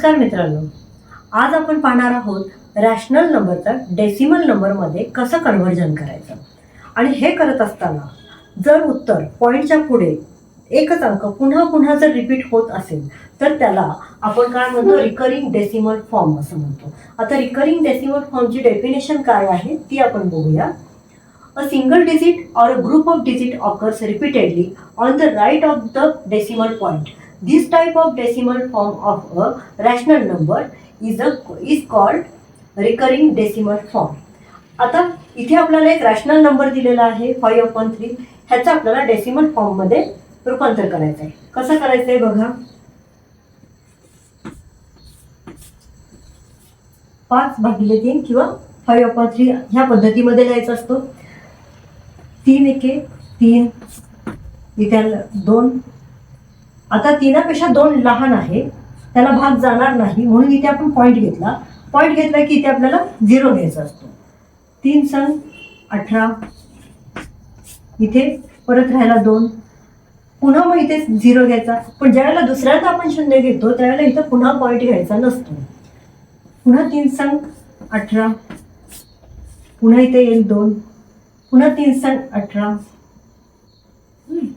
नमस्कार मित्रांनो. आज आपण पाहणार आहोत रॅशनल नंबरचा डेसिमल नंबरमध्ये कसं कन्व्हर्जन करायचं? आणि हे करत असताना जर उत्तर पॉईंटच्या पुढे एकच अंक पुन्हा पुन्हा जर रिपीट होत असेल तर त्याला आपण काय म्हणतो? रिकरिंग डेसिमल फॉर्म असं म्हणतो. आता रिकरिंग डेसिमल फॉर्मची डेफिनेशन काय आहे ती आपण बघूया. A single digit or a group of digit occurs repeatedly on the right of the decimal point This type of decimal form of a rational number is a is called recurring decimal form. आता इथे आपल्याला एक rational number दिलेला आहे five upon three ह्याचं आपल्याला decimal फॉर्ममध्ये रूपांतर करायचं आहे कसं करायचं आहे बघा? पाच भागिले तीन किंवा फाईव्ह अपॉन थ्री ह्या पद्धतीमध्ये लिहायचा असतो. तीन एके तीन. इथे दोन. आता तिनापेक्षा दोन लहान आहे. त्याला भाग जाणार नाही. म्हणून इथे आपण पॉईंट घेतला. पॉईंट घेतला की इथे आपल्याला झिरो घ्यायचा असतो. तीन सण अठरा. इथे परत राहायला दोन. पुन्हा मग इथे झिरो घ्यायचा. पण ज्यावेळेला दुसऱ्यांदा आपण शून्य घेतो त्यावेळेला इथं पुन्हा पॉईंट घ्यायचा नसतो. पुन्हा तीन संघ अठरा. पुन्हा इथे येईल दोन. पुन्हा तीन संघ अठरा.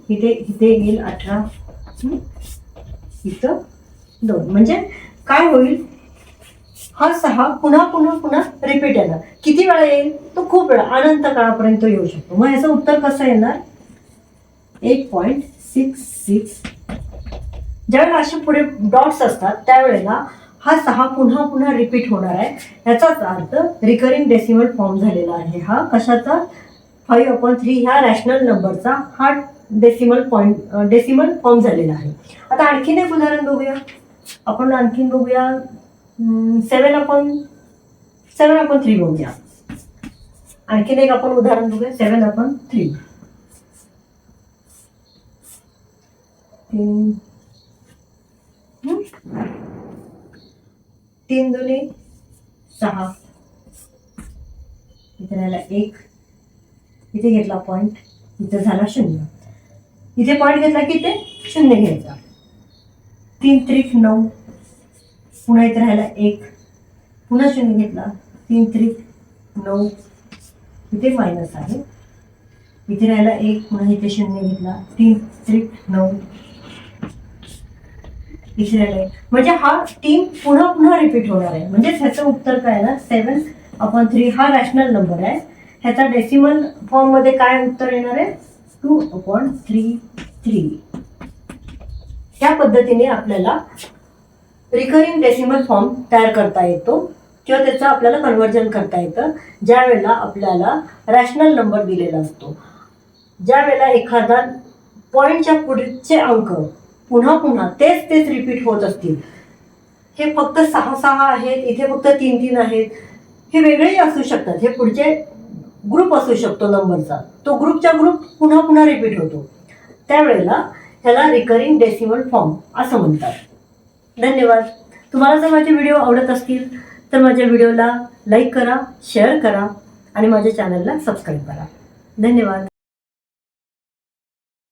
इथे इथे येईल अठरा. इथं? दोन. म्हणजे काय होईल? हा सहा पुन्हा पुन्हा पुन्हा रिपीट येणार. किती वेळा येईल? तो खूप वेळा. अनंत काळापर्यंत येऊ शकतो. मग याचं उत्तर कसं येणार? एक पॉईंट सिक्स सिक्स ज्यावेळेला असे पुढे डॉट्स असतात त्यावेळेला हा सहा पुन्हा पुन्हा रिपीट होणार आहे. याचाच अर्थ रिकरिंग डेसिमल फॉर्म झालेला आहे हा. कशाचा? फाईव्ह अपॉन थ्री ह्या रॅशनल नंबरचा हा डेसिमल पॉईंट डेसिमल फॉर्म झालेला आहे. आता आणखीन एक उदाहरण बघूया. आपण आणखीन बघूया. Seven upon seven upon three बघूया. आणखीन एक आपण उदाहरण बघूया. सेवन अपॉन थ्री तीन तीन दोन्ही सहा. इथे राहिला एक. इथे घेतला पॉईंट इथे झाला शून्य. इथे पॉईंट घेतला की ते शून्य घ्यायचा. तीन त्रिक नऊ. पुन्हा इथे राहिला एक. पुन्हा शून्य घेतला. तीन त्रिक नऊ. इथे मायनस आहे. इथे राहिला एक पुन्हा इथे शून्य घेतला. तीन त्रिक नऊ. इथे राहिला म्हणजे हा तीन पुन्हा पुन्हा रिपीट होणार आहे. म्हणजेच ह्याचं उत्तर काय ना? सेवन अपॉन थ्री हा रॅशनल नंबर आहे. ह्याचा डेसिमल फॉर्ममध्ये काय उत्तर येणार आहे? Two upon three three. ह्या पद्धतीने आपल्याला रिकरिंग डेसिमल फॉर्म तयार करता येतो किंवा त्याचं आपल्याला कन्व्हर्जन करता येतं ज्या वेळेला आपल्याला रॅशनल नंबर दिलेला असतो. ज्या वेळेला एखादा पॉईंटच्या पुढचे अंक पुन्हा पुन्हा तेच तेच रिपीट होत असतील. हे फक्त सहा सहा आहेत इथे फक्त तीन तीन आहेत. हे वेगळेही असू शकतात. हे पुढचे ग्रुप असू शकतो नंबरचा तो ग्रुपच्या ग्रुप पुन्हा पुन्हा रिपीट होतो. त्यावेळेला ह्याला रिकरिंग डेसिमल फॉर्म असं म्हणतात. धन्यवाद. तुम्हाला जर माझे व्हिडिओ आवडत असतील तर माझ्या व्हिडिओला लाईक करा शेअर करा आणि माझ्या चॅनलला सबस्क्राईब करा. धन्यवाद.